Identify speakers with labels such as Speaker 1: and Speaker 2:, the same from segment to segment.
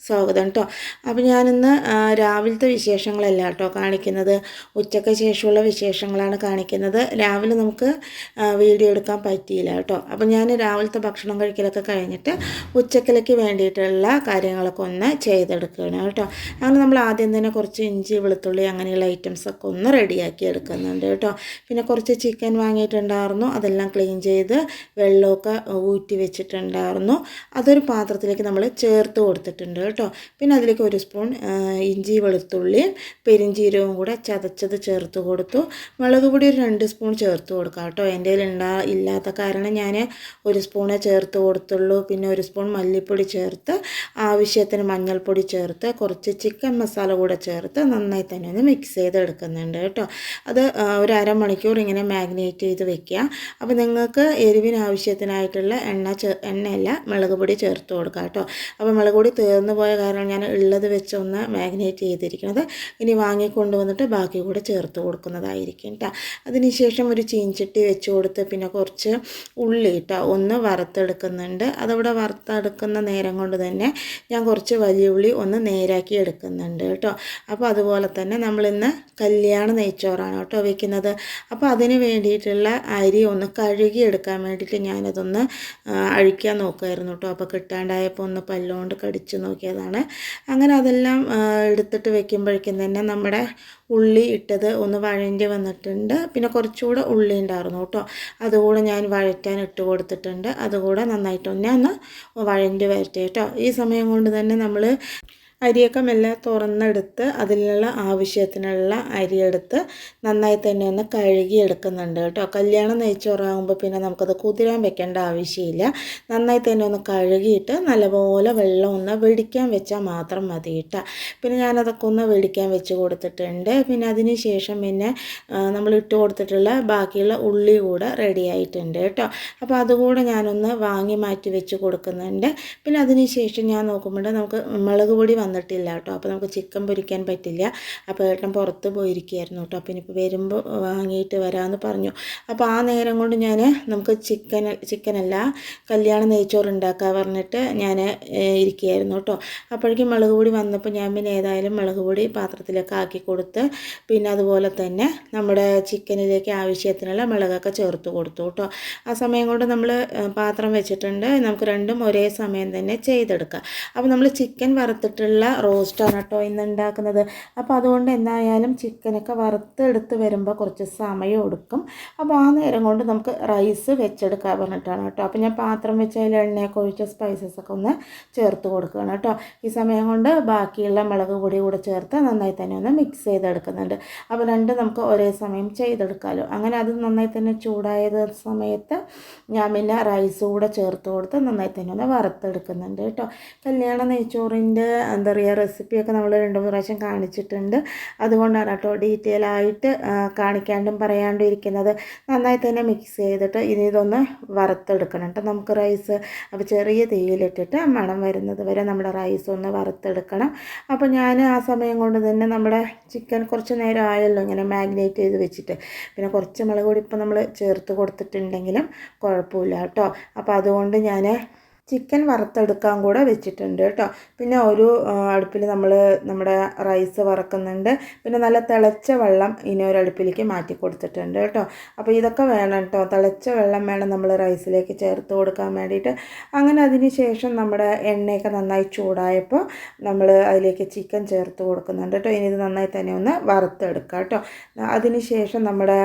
Speaker 1: സ്വാഗതം കേട്ടോ അപ്പോൾ ഞാനിന്ന് രാവിലത്തെ വിശേഷങ്ങളല്ല കേട്ടോ കാണിക്കുന്നത്. ഉച്ചയ്ക്ക് ശേഷമുള്ള വിശേഷങ്ങളാണ് കാണിക്കുന്നത്. രാവിലെ നമുക്ക് വീഡിയോ എടുക്കാൻ പറ്റിയില്ല കേട്ടോ അപ്പോൾ ഞാൻ രാവിലത്തെ ഭക്ഷണം കഴിക്കലൊക്കെ കഴിഞ്ഞിട്ട് ഉച്ചക്കലേക്ക് വേണ്ടിയിട്ടുള്ള കാര്യങ്ങളൊക്കെ ഒന്ന് ചെയ്തെടുക്കുകയാണ് കേട്ടോ അങ്ങനെ നമ്മൾ ആദ്യം തന്നെ കുറച്ച് ഇഞ്ചി വെളുത്തുള്ളി അങ്ങനെയുള്ള ഐറ്റംസൊക്കെ ഒന്ന് റെഡിയാക്കി എടുക്കുന്നുണ്ട് കേട്ടോ പിന്നെ കുറച്ച് ചിക്കൻ വാങ്ങിയിട്ടുണ്ടായിരുന്നു. അതെല്ലാം ക്ലീൻ ചെയ്ത് വെള്ളമൊക്കെ ഊറ്റി വെച്ചിട്ടുണ്ടായിരുന്നു. അതൊരു പാത്രത്തിലേക്ക് നമ്മൾ ചേർത്ത് കൊടുത്തിട്ടുണ്ട് കേട്ടോ. പിന്നെ അതിലേക്ക് ഒരു സ്പൂൺ ഇഞ്ചി വെളുത്തുള്ളിയും പെരിഞ്ചീരവും കൂടെ ചതച്ചത് ചേർത്ത് കൊടുത്തു. മുളക് പൊടി ഒരു രണ്ട് സ്പൂൺ ചേർത്ത് കൊടുക്കാം കേട്ടോ. എന്റെ ഉണ്ടാ ഇല്ലാത്ത കാരണം ഞാൻ ഒരു സ്പൂണേ ചേർത്ത് കൊടുത്തുള്ളൂ. പിന്നെ ഒരു സ്പൂൺ മല്ലിപ്പൊടി ചേർത്ത് ആവശ്യത്തിന് മഞ്ഞൾപ്പൊടി ചേർത്ത് കുറച്ച് ചിക്കൻ മസാല കൂടെ ചേർത്ത് നന്നായി തന്നെ ഒന്ന് മിക്സ് ചെയ്ത് എടുക്കുന്നുണ്ട് കേട്ടോ. അത് ഒരു അരമണിക്കൂർ ഇങ്ങനെ മാഗ്നേറ്റ് ചെയ്ത് വെക്കുക. അപ്പോൾ നിങ്ങൾക്ക് എരിവിന് ആവശ്യത്തിനായിട്ടുള്ള എണ്ണ എണ്ണയല്ല മുളക് പൊടി ചേർത്ത് കൊടുക്കുക കേട്ടോ. അപ്പോൾ മുളക് പൊടി തീർന്നു പോയ കാരണം ഞാൻ ഉള്ളത് വെച്ച് ഒന്ന് മാഗ്നേറ്റ് ചെയ്തിരിക്കുന്നത്. ഇനി വാങ്ങിക്കൊണ്ട് വന്നിട്ട് ബാക്കി കൂടെ ചേർത്ത് കൊടുക്കുന്നതായിരിക്കും കേട്ടോ അതിനുശേഷം ഒരു ചീഞ്ചട്ടി വെച്ച് കൊടുത്ത് പിന്നെ കുറച്ച് ഉള്ളി കേട്ടോ ഒന്ന് വറുത്തെടുക്കുന്നുണ്ട്. അതവിടെ വറുത്തെടുക്കുന്ന നേരം കൊണ്ട് തന്നെ ഞാൻ കുറച്ച് വലിയ ഉള്ളി ഒന്ന് നേരാക്കി എടുക്കുന്നുണ്ട് കേട്ടോ അപ്പോൾ അതുപോലെ തന്നെ നമ്മളിന്ന് കല്യാണ നെയ്ച്ചോറാണ് കേട്ടോ വെക്കുന്നത്. അപ്പോൾ അതിന് വേണ്ടിയിട്ടുള്ള അരി ഒന്ന് കഴുകി എടുക്കാൻ വേണ്ടിയിട്ട് ഞാനതൊന്ന് അഴിക്കാൻ നോക്കുമായിരുന്നു കേട്ടോ അപ്പോൾ കിട്ടാണ്ടായപ്പോൾ ഒന്ന് പല്ലുകൊണ്ട് കടിച്ച് നോക്കിയതാണ് അങ്ങനെ അതെല്ലാം എടുത്തിട്ട് വെക്കുമ്പോഴേക്കും തന്നെ നമ്മുടെ ഉള്ളി ഇട്ടത് ഒന്ന് വഴണ്ടി വന്നിട്ടുണ്ട്. പിന്നെ കുറച്ചുകൂടെ ഉള്ളി ഉണ്ടായിരുന്നു കേട്ടോ. അതുകൂടെ ഞാൻ വഴറ്റാൻ ഇട്ട് കൊടുത്തിട്ടുണ്ട്. അതുകൂടെ നന്നായിട്ട് തന്നെ ഒന്ന് വഴണ്ടി വരട്ടെ കേട്ടോ. ഈ സമയം കൊണ്ട് തന്നെ നമ്മൾ അരിയൊക്കെ മെല്ലെ തുറന്നെടുത്ത് അതിലുള്ള ആവശ്യത്തിനുള്ള അരിയെടുത്ത് നന്നായി തന്നെ ഒന്ന് കഴുകി എടുക്കുന്നുണ്ട് കേട്ടോ. കല്യാണം നെയ്ച്ചോറാകുമ്പോൾ പിന്നെ നമുക്കത് കുതിരാൻ വെക്കേണ്ട ആവശ്യമില്ല. നന്നായി തന്നെ ഒന്ന് കഴുകിയിട്ട് നല്ലപോലെ വെള്ളം ഒന്ന് വെടിക്കാൻ വെച്ചാൽ മാത്രം മതി കേട്ടോ. പിന്നെ ഞാനതൊക്കെ ഒന്ന് വെടിക്കാൻ വെച്ച് കൊടുത്തിട്ടുണ്ട്. പിന്നെ അതിന് ശേഷം പിന്നെ നമ്മൾ ഇട്ട് കൊടുത്തിട്ടുള്ള ബാക്കിയുള്ള ഉള്ളി കൂടെ റെഡി ആയിട്ടുണ്ട് കേട്ടോ. അപ്പോൾ അതുകൂടെ ഞാനൊന്ന് വാങ്ങി മാറ്റി വെച്ച് കൊടുക്കുന്നുണ്ട്. പിന്നെ അതിന് ശേഷം ഞാൻ നോക്കുമ്പോൾ നമുക്ക് മുളക് പൊടി വന്നിട്ടില്ല കേട്ടോ അപ്പോൾ നമുക്ക് ചിക്കൻ പൊരിക്കാൻ പറ്റില്ല. അപ്പോൾ ഏട്ടൻ പുറത്ത് പോയിരിക്കുകയായിരുന്നു കേട്ടോ. അപ്പോൾ ഇനിയിപ്പോൾ വരുമ്പോൾ വാങ്ങിയിട്ട് വരാമെന്ന് പറഞ്ഞു. അപ്പോൾ ആ നേരം കൊണ്ട് ഞാൻ നമുക്ക് ചിക്കൻ ചിക്കനല്ല കല്യാണ നെയ്ച്ചോറ് ഉണ്ടാക്കാൻ പറഞ്ഞിട്ട് ഞാൻ ഇരിക്കുകയായിരുന്നു കേട്ടോ. അപ്പോഴേക്കും മുളക് പൊടി വന്നപ്പോൾ ഞാൻ പിന്നെ ഏതായാലും മുളക് പൊടി പാത്രത്തിലേക്ക് ആക്കി കൊടുത്ത് പിന്നെ അതുപോലെ തന്നെ നമ്മുടെ ചിക്കനിലേക്ക് ആവശ്യത്തിനുള്ള മുളകൊക്കെ ചേർത്ത് കൊടുത്തു കേട്ടോ. ആ സമയം കൊണ്ട് നമ്മൾ പാത്രം വെച്ചിട്ടുണ്ട്. നമുക്ക് രണ്ടും ഒരേ സമയം തന്നെ ചെയ്തെടുക്കാം. അപ്പോൾ നമ്മൾ ചിക്കൻ വറുത്തിട്ടുള്ള റോസ്റ്റാണ് കേട്ടോ ഇന്ന് ഉണ്ടാക്കുന്നത്. അപ്പോൾ അതുകൊണ്ട് എന്തായാലും ചിക്കനൊക്കെ വറുത്തെടുത്ത് വരുമ്പോൾ കുറച്ച് സമയം എടുക്കും. അപ്പോൾ ആ നേരം കൊണ്ട് നമുക്ക് റൈസ് വെച്ചെടുക്കാൻ പറഞ്ഞിട്ടാണ് കേട്ടോ. അപ്പോൾ ഞാൻ പാത്രം വെച്ച് അതിൽ എണ്ണയൊക്കെ ഒഴിച്ച് സ്പൈസസ് ഒക്കെ ഒന്ന് ചേർത്ത് കൊടുക്കുകയാണ് കേട്ടോ. ഈ സമയം കൊണ്ട് ബാക്കിയുള്ള മുളക് പൊടി കൂടെ ചേർത്ത് നന്നായി തന്നെ ഒന്ന് മിക്സ് ചെയ്തെടുക്കുന്നുണ്ട്. അപ്പോൾ രണ്ട് നമുക്ക് ഒരേ സമയം ചെയ്തെടുക്കാമല്ലോ അങ്ങനെ അത് നന്നായി തന്നെ ചൂടായത് സമയത്ത് ഞാൻ പിന്നെ റൈസ് കൂടെ ചേർത്ത് കൊടുത്ത് നന്നായി തന്നെ ഒന്ന് വറുത്തെടുക്കുന്നുണ്ട് കേട്ടോ. കല്യാണ നെയ്ച്ചോറിന്റെ എന്താ പറയുക റെസിപ്പിയൊക്കെ നമ്മൾ രണ്ട് മൂന്ന് പ്രാവശ്യം കാണിച്ചിട്ടുണ്ട്. അതുകൊണ്ടാണ് കേട്ടോ ഡീറ്റെയിൽ ആയിട്ട് കാണിക്കാണ്ടും പറയാണ്ടും ഇരിക്കുന്നത്. നന്നായി തന്നെ മിക്സ് ചെയ്തിട്ട് ഇനി ഇതൊന്ന് വറുത്തെടുക്കണം കേട്ടോ. നമുക്ക് റൈസ് അപ്പോൾ ചെറിയ തീയിലിട്ടിട്ട് മണം വരുന്നത് വരെ നമ്മുടെ റൈസ് ഒന്ന് വറുത്തെടുക്കണം. അപ്പോൾ ഞാൻ ആ സമയം കൊണ്ട് തന്നെ നമ്മുടെ ചിക്കൻ കുറച്ച് നേരം ആയല്ലോ ഇങ്ങനെ മാഗ്നേറ്റ് ചെയ്ത് വെച്ചിട്ട്. പിന്നെ കുറച്ച് മുളക് പൊടി ഇപ്പം നമ്മൾ ചേർത്ത് കൊടുത്തിട്ടുണ്ടെങ്കിലും കുഴപ്പമില്ല കേട്ടോ. അപ്പോൾ അതുകൊണ്ട് ഞാൻ ചിക്കൻ വറുത്തെടുക്കാൻ കൂടെ വെച്ചിട്ടുണ്ട് കേട്ടോ. പിന്നെ ഒരു അടുപ്പിൽ നമ്മൾ നമ്മുടെ റൈസ് വറക്കുന്നുണ്ട്. പിന്നെ നല്ല തിളച്ച വെള്ളം ഇനി ഒരു അടുപ്പിലേക്ക് മാറ്റി കൊടുത്തിട്ടുണ്ട് കേട്ടോ. അപ്പോൾ ഇതൊക്കെ വേണം കേട്ടോ. തിളച്ച വെള്ളം വേണം നമ്മൾ റൈസിലേക്ക് ചേർത്ത് കൊടുക്കാൻ വേണ്ടിയിട്ട്. അങ്ങനെ അതിന് ശേഷം നമ്മുടെ എണ്ണയൊക്കെ നന്നായി ചൂടായപ്പോൾ നമ്മൾ അതിലേക്ക് ചിക്കൻ ചേർത്ത് കൊടുക്കുന്നുണ്ട് കേട്ടോ. ഇനി ഇത് നന്നായി തന്നെ ഒന്ന് വറുത്തെടുക്കാം കേട്ടോ. അതിന് ശേഷം നമ്മുടെ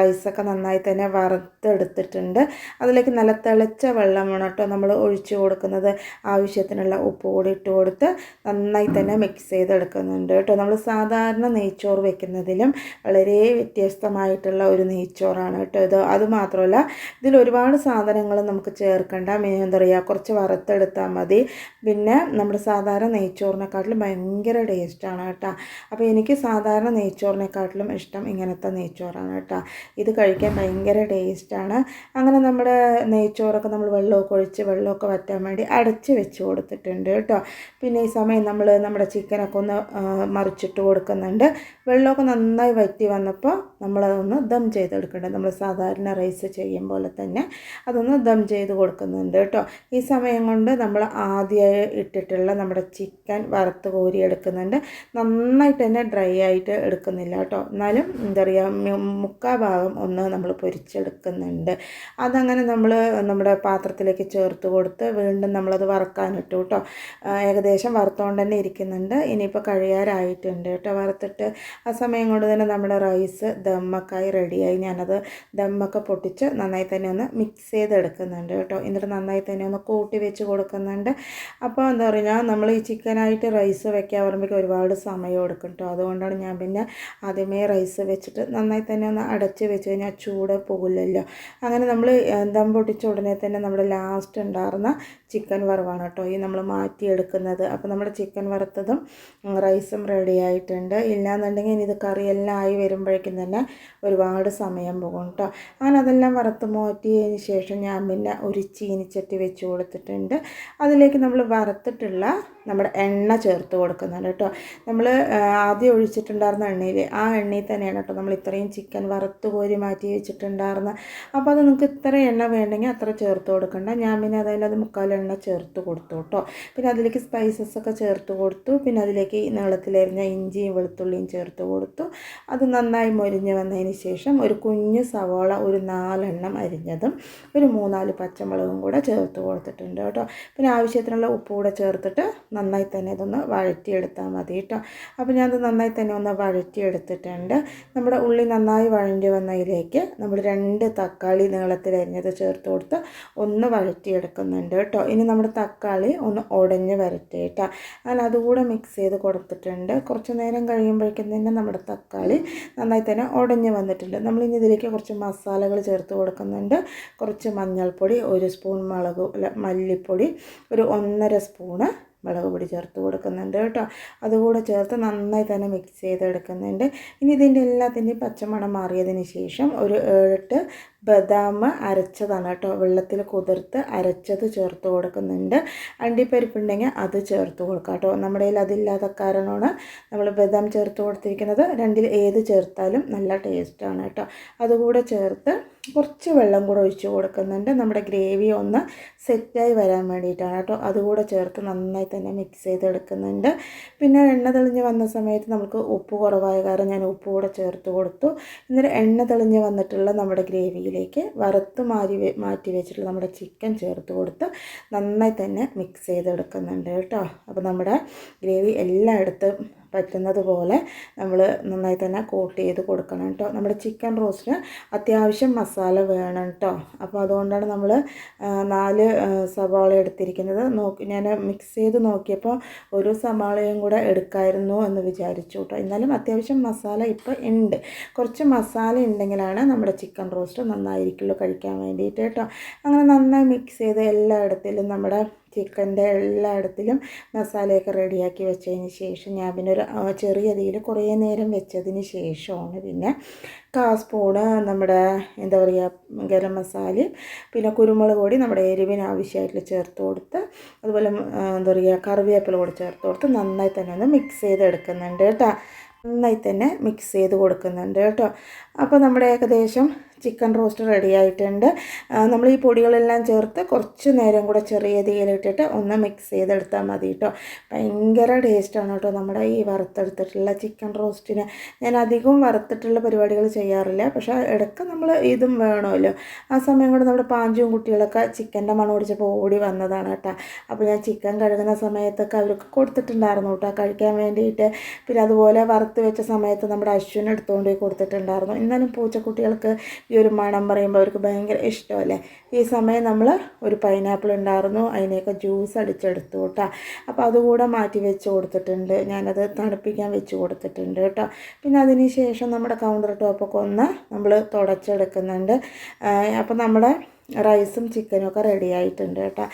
Speaker 1: റൈസൊക്കെ നന്നായി തന്നെ വറുത്തെടുത്തിട്ടുണ്ട്. അതിലേക്ക് നല്ല തിളച്ച വെള്ളം വേണം കേട്ടോ. നമ്മൾ ഒഴിച്ച് കൊടുക്കുന്നത്. ആവശ്യത്തിനുള്ള ഉപ്പ് കൂടി ഇട്ട് കൊടുത്ത് നന്നായി തന്നെ മിക്സ് ചെയ്തെടുക്കുന്നുണ്ട് കേട്ടോ. നമ്മൾ സാധാരണ നെയ്ച്ചോറ് വെക്കുന്നതിലും വളരെ വ്യത്യസ്തമായിട്ടുള്ള ഒരു നെയ്ച്ചോറാണ് കേട്ടോ ഇത്. അതുമാത്രമല്ല ഇതിൽ ഒരുപാട് സാധനങ്ങൾ നമുക്ക് ചേർക്കേണ്ട. എന്താ പറയുക കുറച്ച് വറുത്തെടുത്താൽ മതി. പിന്നെ നമ്മുടെ സാധാരണ നെയ്ച്ചോറിനെക്കാട്ടിലും ഭയങ്കര ടേസ്റ്റാണ് കേട്ടോ. അപ്പോൾ എനിക്ക് സാധാരണ നെയ്ച്ചോറിനെക്കാട്ടിലും ഇഷ്ടം ഇങ്ങനത്തെ നെയ്ച്ചോറാണ് കേട്ടോ. ഇത് കഴിക്കാൻ ഭയങ്കര ടേസ്റ്റാണ് അങ്ങനെ നമ്മുടെ നെയ്ച്ചോറൊക്കെ നമ്മൾ വെള്ളമൊക്കെ ഒഴിച്ച് വെള്ളമൊക്കെ വറ്റാൻ വേണ്ടി അടച്ച് വെച്ച് കൊടുത്തിട്ടുണ്ട് കേട്ടോ. പിന്നെ ഈ സമയം നമ്മൾ നമ്മുടെ ചിക്കനൊക്കെ ഒന്ന് മറിച്ചിട്ട് കൊടുക്കുന്നുണ്ട്. വെള്ളമൊക്കെ നന്നായി വറ്റി വന്നപ്പോൾ നമ്മളതൊന്ന് ദം ചെയ്തെടുക്കേണ്ടത്. നമ്മൾ സാധാരണ റൈസ് ചെയ്യും പോലെ തന്നെ അതൊന്ന് ദം ചെയ്ത് കൊടുക്കുന്നുണ്ട് കേട്ടോ. ഈ സമയം കൊണ്ട് നമ്മൾ ആദ്യമായി ഇട്ടിട്ടുള്ള നമ്മുടെ ചിക്കൻ വറുത്ത് കോരി എടുക്കുന്നുണ്ട്. നന്നായിട്ട് തന്നെ ഡ്രൈ ആയിട്ട് എടുക്കുന്നില്ല കേട്ടോ. എന്നാലും എന്താ പറയുക മുക്കാ ഭാഗം ഒന്ന് നമ്മൾ പൊരിച്ചെടുക്കുന്നുണ്ട്. അതങ്ങനെ നമ്മൾ നമ്മുടെ പാത്രത്തിലേക്ക് ചേർത്ത് കൊടുത്ത് വീണ്ടും നമ്മളത് വറക്കാനിട്ടു കേട്ടോ. ഏകദേശം വറുത്തുകൊണ്ട് തന്നെ ഇരിക്കുന്നുണ്ട്. ഇനിയിപ്പോൾ കഴിയാറായിട്ടുണ്ട് കേട്ടോ. വറുത്തിട്ട് ആ സമയം കൊണ്ട് തന്നെ നമ്മുടെ റൈസ് ദമ്മക്കായി റെഡിയായി ഞാനത് ദമ്മൊക്കെ പൊട്ടിച്ച് നന്നായി തന്നെ ഒന്ന് മിക്സ് ചെയ്തെടുക്കുന്നുണ്ട് കേട്ടോ. എന്നിട്ട് നന്നായി തന്നെ ഒന്ന് കൂട്ടി വെച്ച് കൊടുക്കുന്നുണ്ട്. അപ്പോൾ എന്താ പറയുക നമ്മൾ ഈ ചിക്കനായിട്ട് റൈസ് വെക്കാൻ പറയുമ്പോഴേക്കും ഒരുപാട് സമയം എടുക്കും കേട്ടോ. അതുകൊണ്ടാണ് ഞാൻ പിന്നെ ആദ്യമേ റൈസ് വെച്ചിട്ട് നന്നായി തന്നെ ഒന്ന് അടച്ച് വെച്ച് കഴിഞ്ഞാൽ ചൂട് പോകില്ലല്ലോ. അങ്ങനെ നമ്മൾ ദം പൊട്ടിച്ച ഉടനെ തന്നെ നമ്മുടെ ലാസ്റ്റ് ഉണ്ടായിരുന്ന ചിക്കൻ വറവാണ് കേട്ടോ. ഈ നമ്മൾ മാറ്റിയെടുക്കുന്നത്. അപ്പോൾ നമ്മുടെ ചിക്കൻ വറുത്തതും റൈസും റെഡി ആയിട്ടുണ്ട്. ഇല്ലാന്നുണ്ടെങ്കിൽ ഇനി ഇത് കറിയെല്ലാം ആയി വരുമ്പോഴേക്കും തന്നെ ഒരുപാട് സമയം പോകും കേട്ടോ. അങ്ങനെ അതെല്ലാം വറുത്ത് മാറ്റിയതിന് ശേഷം ഞാൻ പിന്നെ ഒരു ചീനിച്ചട്ടി വെച്ച് കൊടുത്തിട്ടുണ്ട്. അതിലേക്ക് നമ്മൾ വറുത്തിട്ടുള്ള നമ്മുടെ എണ്ണ ചേർത്ത് കൊടുക്കുന്നുണ്ട് കേട്ടോ. നമ്മൾ ആദ്യം ഒഴിച്ചിട്ടുണ്ടായിരുന്ന എണ്ണയിൽ ആ എണ്ണയിൽ തന്നെയാണ് കേട്ടോ നമ്മൾ ഇത്രയും ചിക്കൻ വറുത്ത് കോരി മാറ്റി വെച്ചിട്ടുണ്ടായിരുന്ന അപ്പോൾ അത് നിങ്ങൾക്ക് ഇത്ര എണ്ണ വേണ്ടെങ്കിൽ അത്ര ചേർത്ത് കൊടുക്കണ്ട. ഞാൻ പിന്നെ അതായത് അത് മുക്കാൽ എണ്ണ ചേർത്ത് കൊടുത്തു കേട്ടോ. പിന്നെ അതിലേക്ക് സ്പൈസസ് ഒക്കെ ചേർത്ത് കൊടുത്തു. പിന്നെ അതിലേക്ക് നീളത്തിലരിഞ്ഞ ഇഞ്ചിയും വെളുത്തുള്ളിയും ചേർത്ത് കൊടുത്തു. അത് നന്നായി മൊരിഞ്ഞ് വന്നതിന് ശേഷം ഒരു കുഞ്ഞ് സവോള ഒരു നാലെണ്ണം അരിഞ്ഞതും ഒരു മൂന്നാൽ പച്ചമുളകും കൂടെ ചേർത്ത് കൊടുത്തിട്ടുണ്ട് കേട്ടോ. പിന്നെ ആവശ്യത്തിനുള്ള ഉപ്പ് കൂടെ ചേർത്തിട്ട് നന്നായി തന്നെ ഇതൊന്ന് വഴറ്റിയെടുത്താൽ മതി കേട്ടോ. അപ്പോൾ ഞാനത് നന്നായി തന്നെ ഒന്ന് വഴറ്റിയെടുത്തിട്ടുണ്ട്. നമ്മുടെ ഉള്ളി നന്നായി വഴണ്ടി വന്നതിലേക്ക് നമ്മൾ രണ്ട് തക്കാളി നീളത്തിലരിഞ്ഞത് ചേർത്ത് കൊടുത്ത് ഒന്ന് വഴറ്റിയെടുക്കുന്നുണ്ട്. കേട്ടോ. ഇനി നമ്മുടെ തക്കാളി ഒന്ന് ഉടഞ്ഞ് വരട്ടെ കേട്ടോ. ഞാൻ അതുകൂടെ മിക്സ് ചെയ്ത് കൊടുത്തിട്ടുണ്ട്. കുറച്ച് നേരം കഴിയുമ്പോഴേക്കും തന്നെ നമ്മുടെ തക്കാളി നന്നായി തന്നെ ഉടഞ്ഞ് വന്നിട്ടുണ്ട്. നമ്മൾ ഇനി ഇതിലേക്ക് കുറച്ച് മസാലകൾ ചേർത്ത് കൊടുക്കുന്നുണ്ട്. കുറച്ച് മഞ്ഞൾപ്പൊടി ഒരു സ്പൂൺ മുളക് മല്ലിപ്പൊടി ഒരു ഒന്നര സ്പൂണ് മുളക് പൊടി ചേർത്ത് കൊടുക്കുന്നുണ്ട് കേട്ടോ. അതുകൂടെ ചേർത്ത് നന്നായി തന്നെ മിക്സ് ചെയ്തെടുക്കുന്നുണ്ട്. ഇനി ഇതിന്റെ എല്ലാത്തിന്റെയും പച്ചമണം മാറിയതിന് ശേഷം ഒരു ഏഴെട്ട് ബദാം അരച്ചതാണ് കേട്ടോ. വെള്ളത്തിൽ കുതിർത്ത് അരച്ചത് ചേർത്ത് കൊടുക്കുന്നുണ്ട്. അണ്ടിപ്പരിപ്പുണ്ടെങ്കിൽ അത് ചേർത്ത് കൊടുക്കാം കേട്ടോ. നമ്മുടെ കയ്യിൽ അതില്ലാത്ത കാരണമാണ് നമ്മൾ ബദാം ചേർത്ത് കൊടുത്തിരിക്കുന്നത്. രണ്ടിൽ ഏത് ചേർത്താലും നല്ല ടേസ്റ്റാണ് കേട്ടോ. അതുകൂടെ ചേർത്ത് കുറച്ച് വെള്ളം കൂടെ ഒഴിച്ച് കൊടുക്കുന്നുണ്ട്. നമ്മുടെ ഗ്രേവി ഒന്ന് സെറ്റായി വരാൻ വേണ്ടിയിട്ടാണ് കേട്ടോ. അതുകൂടെ ചേർത്ത് നന്നായി തന്നെ മിക്സ് ചെയ്തെടുക്കുന്നുണ്ട്. പിന്നെ എണ്ണ തെളിഞ്ഞ് വന്ന സമയത്ത് നമുക്ക് ഉപ്പ് കുറവായ കാരണം ഞാൻ ഉപ്പ് കൂടെ ചേർത്ത് കൊടുത്തു. എന്നിട്ട് എണ്ണ തെളിഞ്ഞ് വന്നിട്ടുള്ള നമ്മുടെ ഗ്രേവിയിലേക്ക് വറുത്ത് മാറി മാറ്റി വെച്ചിട്ടുള്ള നമ്മുടെ ചിക്കൻ ചേർത്ത് കൊടുത്ത് നന്നായി തന്നെ മിക്സ് ചെയ്തെടുക്കുന്നുണ്ട് കേട്ടോ. അപ്പോൾ നമ്മുടെ ഗ്രേവി എല്ലായിടത്തും പറ്റുന്നത് പോലെ നമ്മൾ നന്നായി തന്നെ കോട്ട് ചെയ്ത് കൊടുക്കണം കേട്ടോ. നമ്മുടെ ചിക്കൻ റോസ്റ്റിന് അത്യാവശ്യം മസാല വേണം കേട്ടോ. അപ്പോൾ അതുകൊണ്ടാണ് നമ്മൾ നാല് സവാള എടുത്തിരിക്കുന്നത്. നോക്കി ഞാൻ മിക്സ് ചെയ്ത് നോക്കിയപ്പോൾ ഒരു സവാളയും കൂടെ എടുക്കായിരുന്നു എന്ന് വിചാരിച്ചു കേട്ടോ. എന്നാലും അത്യാവശ്യം മസാല ഇപ്പോൾ ഉണ്ട് കുറച്ച് മസാല ഉണ്ടെങ്കിലാണ് നമ്മുടെ ചിക്കൻ റോസ്റ്റ് നന്നായിരിക്കുള്ളൂ കഴിക്കാൻ വേണ്ടിയിട്ട് കേട്ടോ. അങ്ങനെ നന്നായി മിക്സ് ചെയ്ത് എല്ലായിടത്തിലും നമ്മുടെ ചിക്കന്റെ എല്ലായിടത്തിലും മസാലയൊക്കെ റെഡിയാക്കി വെച്ചതിന് ശേഷം ഞാൻ പിന്നെ ഒരു ചെറിയ തീയിൽ കുറേ നേരം വെച്ചതിന് ശേഷമാണ് പിന്നെ കാ സ്പൂണ് നമ്മുടെ എന്താ പറയുക ഗരം മസാലയും പിന്നെ കുരുമുളക് പൊടി നമ്മുടെ എരിവിന് ആവശ്യമായിട്ടുള്ള ചേർത്ത് കൊടുത്ത് അതുപോലെ എന്താ പറയുക കറിവേപ്പില കൂടെ ചേർത്ത് കൊടുത്ത് നന്നായി തന്നെ ഒന്ന് മിക്സ് ചെയ്തെടുക്കുന്നുണ്ട് കേട്ടോ. നന്നായി തന്നെ മിക്സ് ചെയ്ത് കൊടുക്കുന്നുണ്ട് കേട്ടോ. അപ്പോൾ നമ്മുടെ ഏകദേശം ചിക്കൻ റോസ്റ്റ് റെഡി ആയിട്ടുണ്ട്. നമ്മൾ ഈ പൊടികളെല്ലാം ചേർത്ത് കുറച്ച് നേരം കൂടെ ചെറിയ തീയിലിട്ടിട്ട് ഒന്ന് മിക്സ് ചെയ്തെടുത്താൽ മതി കേട്ടോ ഭയങ്കര ടേസ്റ്റാണ് കേട്ടോ നമ്മുടെ ഈ വറുത്തെടുത്തിട്ടുള്ള ചിക്കൻ റോസ്റ്റിന്. ഞാൻ അധികവും വറുത്തിട്ടുള്ള പരിപാടികൾ ചെയ്യാറില്ല. പക്ഷേ ഇടയ്ക്ക് നമ്മൾ ഇതും വേണമല്ലോ. ആ സമയം കൊണ്ട് നമ്മുടെ പാഞ്ചും കുട്ടികളൊക്കെ ചിക്കന്റെ മണം ഓടിച്ചപ്പോൾ ഓടി വന്നതാണ് കേട്ടോ അപ്പോൾ ഞാൻ ചിക്കൻ കഴുകുന്ന സമയത്തൊക്കെ അവർക്ക് കൊടുത്തിട്ടുണ്ടായിരുന്നു കേട്ടോ കഴിക്കാൻ വേണ്ടിയിട്ട്. പിന്നെ അതുപോലെ വറുത്ത് വെച്ച സമയത്ത് നമ്മുടെ അശ്വിന് എടുത്തുകൊണ്ട് പോയി കൊടുത്തിട്ടുണ്ടായിരുന്നു. എന്നാലും പൂച്ചക്കുട്ടികൾക്ക് ഈ ഒരു മണം പറയുമ്പോൾ അവർക്ക് ഭയങ്കര ഇഷ്ടമല്ലേ? ഈ സമയം നമ്മൾ ഒരു പൈനാപ്പിൾ ഉണ്ടായിരുന്നു അതിനെയൊക്കെ ജ്യൂസ് അടിച്ചെടുത്തു കേട്ടോ അപ്പോൾ അതുകൂടെ മാറ്റി വെച്ച് കൊടുത്തിട്ടുണ്ട്. ഞാനത് തണുപ്പിക്കാൻ വെച്ച് കൊടുത്തിട്ടുണ്ട് കേട്ടോ പിന്നെ അതിന് ശേഷം നമ്മുടെ കൗണ്ടർ ടോപ്പൊക്കെ ഒന്ന് നമ്മൾ തുടച്ചെടുക്കുന്നുണ്ട്. അപ്പോൾ നമ്മുടെ റൈസും ചിക്കനും ഒക്കെ റെഡി ആയിട്ടുണ്ട് കേട്ടോ.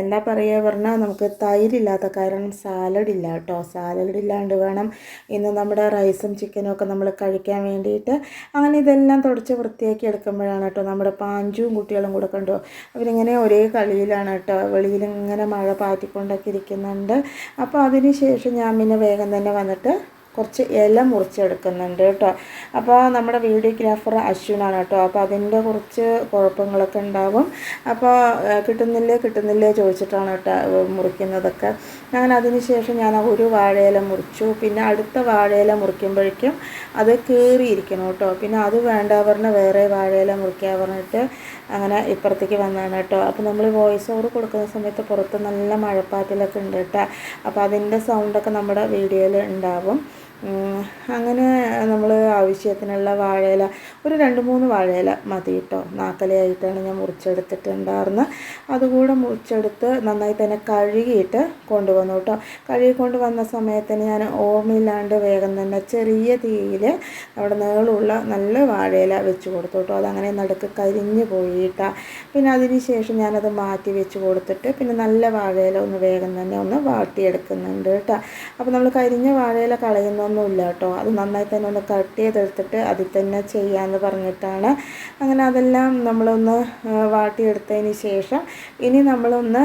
Speaker 1: എന്താ പറയുക പറഞ്ഞാൽ നമുക്ക് തൈരില്ലാത്ത കാരണം സാലഡ് ഇല്ല കേട്ടോ. സാലഡ് ഇല്ലാണ്ട് വേണം ഇന്ന് നമ്മുടെ റൈസും ചിക്കനും ഒക്കെ നമ്മൾ കഴിക്കാൻ വേണ്ടിയിട്ട്. അങ്ങനെ ഇതെല്ലാം തുടച്ച് വൃത്തിയാക്കി എടുക്കുമ്പോഴാണ് കേട്ടോ നമ്മുടെ പാഞ്ചും കുട്ടികളും കൂടെ കണ്ടോ? അവരിങ്ങനെ ഒരേ കളിയിലാണ് കേട്ടോ. വെളിയിൽ ഇങ്ങനെ മഴ പാറ്റിക്കൊണ്ടൊക്കെ ഇരിക്കുന്നുണ്ട്. അപ്പോൾ അതിന് ശേഷം ഞാൻ പിന്നെ വേഗം തന്നെ വന്നിട്ട് കുറച്ച് ഇല മുറിച്ചെടുക്കുന്നുണ്ട് കേട്ടോ. അപ്പോൾ നമ്മുടെ വീഡിയോഗ്രാഫർ അശ്വിനാണ് കേട്ടോ. അപ്പോൾ അതിന്റെ കുറച്ച് കുഴപ്പങ്ങളൊക്കെ ഉണ്ടാവും. അപ്പോൾ കിട്ടുന്നില്ലേ കിട്ടുന്നില്ലേ ചോദിച്ചിട്ടാണ് കേട്ടോ മുറിക്കുന്നതൊക്കെ. അങ്ങനെ അതിന് ശേഷം ഞാൻ ഒരു വാഴയില മുറിച്ചു. പിന്നെ അടുത്ത വാഴയില മുറിക്കുമ്പോഴേക്കും അത് കീറിയിരിക്കണം കേട്ടോ. പിന്നെ അത് വേണ്ട പറഞ്ഞ് വേറെ വാഴയില മുറിക്കാൻ പറഞ്ഞിട്ട് അങ്ങനെ ഇപ്പുറത്തേക്ക് വന്നതാണ് കേട്ടോ. അപ്പോൾ നമ്മൾ വോയിസ് ഓവർ കൊടുക്കുന്ന സമയത്ത് പുറത്ത് നല്ല മഴപ്പാറ്റിലൊക്കെ ഉണ്ട് കേട്ടോ. അപ്പോൾ അതിന്റെ സൗണ്ടൊക്കെ നമ്മുടെ വീഡിയോയിൽ ഉണ്ടാവും. അങ്ങനെ നമ്മൾ ആവശ്യത്തിനുള്ള വാഴയില ഒരു രണ്ട് മൂന്ന് വാഴയില മതി കേട്ടോ നാക്കലയായിട്ടാണ് ഞാൻ മുറിച്ചെടുത്തിട്ടുണ്ടായിരുന്ന. അതുകൂടെ മുറിച്ചെടുത്ത് നന്നായി തന്നെ കഴുകിയിട്ട് കൊണ്ടുവന്നു കേട്ടോ കഴുകി കൊണ്ടുവന്ന സമയത്തിന് ഞാൻ ഓർമ്മയില്ലാണ്ട് വേഗം തന്നെ ചെറിയ തീയിൽ അവിടെ നീളമുള്ള നല്ല വാഴയില വെച്ച് കൊടുത്തു കേട്ടോ അതങ്ങനെ നടുക്ക് കരിഞ്ഞു പോയിട്ടാ. പിന്നെ അതിന് ശേഷം ഞാനത് മാറ്റി വെച്ച് കൊടുത്തിട്ട് പിന്നെ നല്ല വാഴയില ഒന്ന് വേഗം തന്നെ ഒന്ന് വാട്ടിയെടുക്കുന്നുണ്ട് കേട്ടോ അപ്പോൾ നമ്മൾ കരിഞ്ഞ വാഴയില കളയുന്നൊന്നുമില്ല കേട്ടോ അത് നന്നായി തന്നെ ഒന്ന് കട്ട് ചെയ്തെടുത്തിട്ട് അതിൽ തന്നെ ചെയ്യാമെന്ന് പറഞ്ഞിട്ടാണ്. അങ്ങനെ അതെല്ലാം നമ്മളൊന്ന് വാട്ടിയെടുത്തതിന് ശേഷം ഇനി നമ്മളൊന്ന്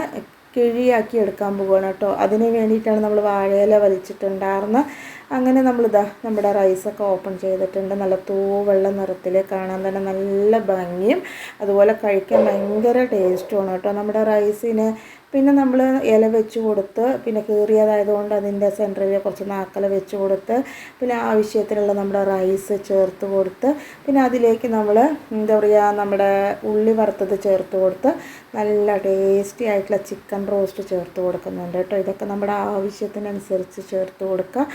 Speaker 1: കിഴിയാക്കി എടുക്കാൻ പോവുകയാണ് കേട്ടോ. അതിന് വേണ്ടിയിട്ടാണ് നമ്മൾ വാഴയില വലിച്ചിട്ടുണ്ടായിരുന്നത്. അങ്ങനെ നമ്മളിതാ നമ്മുടെ റൈസൊക്കെ ഓപ്പൺ ചെയ്തിട്ടുണ്ട്. നല്ല തൂവെള്ള നിറത്തിൽ കാണാൻ തന്നെ നല്ല ഭംഗിയും അതുപോലെ കഴിക്കാൻ ഭയങ്കര ടേസ്റ്റുമാണ് കേട്ടോ നമ്മുടെ റൈസിന്. പിന്നെ നമ്മൾ ഇല വെച്ച് കൊടുത്ത് പിന്നെ കീറിയതായതുകൊണ്ട് അതിന്റെ സെന്ററിൽ കുറച്ച് നാക്കല വെച്ച് കൊടുത്ത് പിന്നെ ആവശ്യത്തിനുള്ള നമ്മുടെ റൈസ് ചേർത്ത് കൊടുത്ത് പിന്നെ അതിലേക്ക് നമ്മൾ എന്താ പറയുക നമ്മുടെ ഉള്ളി വറുത്തത് ചേർത്ത് കൊടുത്ത് നല്ല ടേസ്റ്റി ആയിട്ടുള്ള ചിക്കൻ റോസ്റ്റ് ചേർത്ത് കൊടുക്കുന്നുണ്ട് കേട്ടോ. ഇതൊക്കെ നമ്മുടെ ആവശ്യത്തിനനുസരിച്ച് ചേർത്ത് കൊടുക്കുക.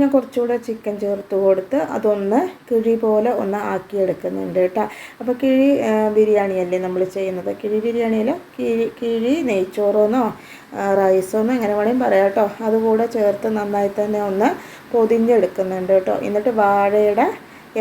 Speaker 1: ഞാൻ കുറച്ചുകൂടെ ചിക്കൻ ചേർത്ത് കൊടുത്ത് അതൊന്ന് കിഴി പോലെ ഒന്ന് ആക്കിയെടുക്കുന്നുണ്ട് കേട്ടോ. അപ്പോൾ കിഴി ബിരിയാണിയല്ലേ നമ്മൾ ചെയ്യുന്നത്? കിഴി ബിരിയാണിയിൽ കിഴി കിഴി നെയ്ച്ചോറോന്നോ ചോറോന്നോ റൈസോന്നോ എങ്ങനെ വേണമെങ്കിൽ പറയാം കേട്ടോ. അതുകൂടെ ചേർത്ത് നന്നായി തന്നെ ഒന്ന് പൊതിഞ്ഞെടുക്കുന്നുണ്ട് കേട്ടോ. എന്നിട്ട് വാഴയുടെ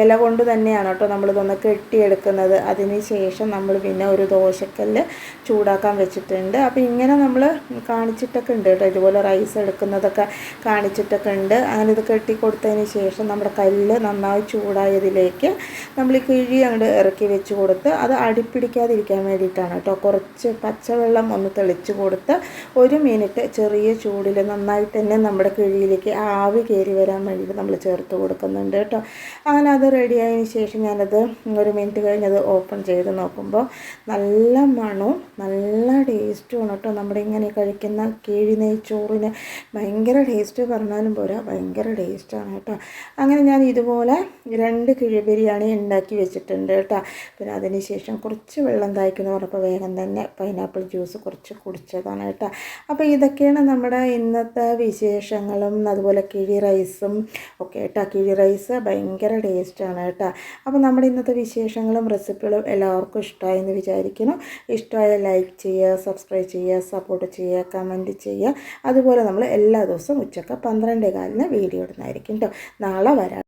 Speaker 1: ഇല കൊണ്ട് തന്നെയാണ് കേട്ടോ നമ്മളിതൊന്ന് കെട്ടിയെടുക്കുന്നത്. അതിന് ശേഷം നമ്മൾ പിന്നെ ഒരു ദോശക്കല്ല് ചൂടാക്കാൻ വെച്ചിട്ടുണ്ട്. അപ്പോൾ ഇങ്ങനെ നമ്മൾ കാണിച്ചിട്ടൊക്കെ ഉണ്ട് കേട്ടോ. ഇതുപോലെ റൈസ് എടുക്കുന്നതൊക്കെ കാണിച്ചിട്ടൊക്കെ ഉണ്ട്. അങ്ങനെ ഇത് കെട്ടി കൊടുത്തതിന് ശേഷം നമ്മുടെ കല്ല് നന്നായി ചൂടായതിലേക്ക് നമ്മൾ ഈ കിഴി അങ്ങോട്ട് ഇറക്കി വെച്ച് കൊടുത്ത് അത് അടിപ്പിടിക്കാതിരിക്കാൻ വേണ്ടിയിട്ടാണ് കേട്ടോ. കുറച്ച് പച്ചവെള്ളം ഒന്ന് തെളിച്ച് കൊടുത്ത് ഒരു മിനിറ്റ് ചെറിയ ചൂടിൽ നന്നായിട്ട് തന്നെ നമ്മുടെ കിഴിയിലേക്ക് ആവി കയറി വരാൻ വേണ്ടിയിട്ട് നമ്മൾ ചേർത്ത് കൊടുക്കുന്നുണ്ട് കേട്ടോ. അങ്ങനെ അത് റെഡിയായതിന് ശേഷം ഞാനത് ഒരു മിനിറ്റ് കഴിഞ്ഞത് ഓപ്പൺ ചെയ്ത് നോക്കുമ്പോൾ നല്ല മണവും നല്ല ടേസ്റ്റുമാണ് കേട്ടോ നമ്മുടെ ഇങ്ങനെ കഴിക്കുന്ന കിഴി നെയ്ച്ചോറിന് ഭയങ്കര ടേസ്റ്റ് പറഞ്ഞാലും പോരാ ഭയങ്കര ടേസ്റ്റാണ് കേട്ടോ. അങ്ങനെ ഞാൻ ഇതുപോലെ രണ്ട് കിഴി ബിരിയാണി ഉണ്ടാക്കി വെച്ചിട്ടുണ്ട് കേട്ടോ. പിന്നെ അതിന് ശേഷം കുറച്ച് വെള്ളം തായ്ക്കുന്നു പറഞ്ഞപ്പോൾ വേഗം തന്നെ പൈനാപ്പിൾ ജ്യൂസ് കുറച്ച് കുടിച്ചതാണ് കേട്ടോ. അപ്പോൾ ഇതൊക്കെയാണ് നമ്മുടെ ഇന്നത്തെ വിശേഷങ്ങളും അതുപോലെ കിഴി റൈസും ഒക്കെ കേട്ടോ. കിഴി റൈസ് ഭയങ്കര ടേസ്റ്റ് ടേസ്റ്റാണ് കേട്ടോ. അപ്പോൾ നമ്മുടെ ഇന്നത്തെ വിശേഷങ്ങളും റെസിപ്പികളും എല്ലാവർക്കും ഇഷ്ടമായി എന്ന് വിചാരിക്കുന്നു. ഇഷ്ടമായ ലൈക്ക് ചെയ്യുക സബ്സ്ക്രൈബ് ചെയ്യുക സപ്പോർട്ട് ചെയ്യുക കമന്റ് ചെയ്യുക. അതുപോലെ നമ്മൾ എല്ലാ ദിവസവും ഉച്ചയ്ക്ക് പന്ത്രണ്ടേ കാലിന് വീഡിയോ ഇടുന്നതായിരിക്കും കേട്ടോ. നാളെ വരാം.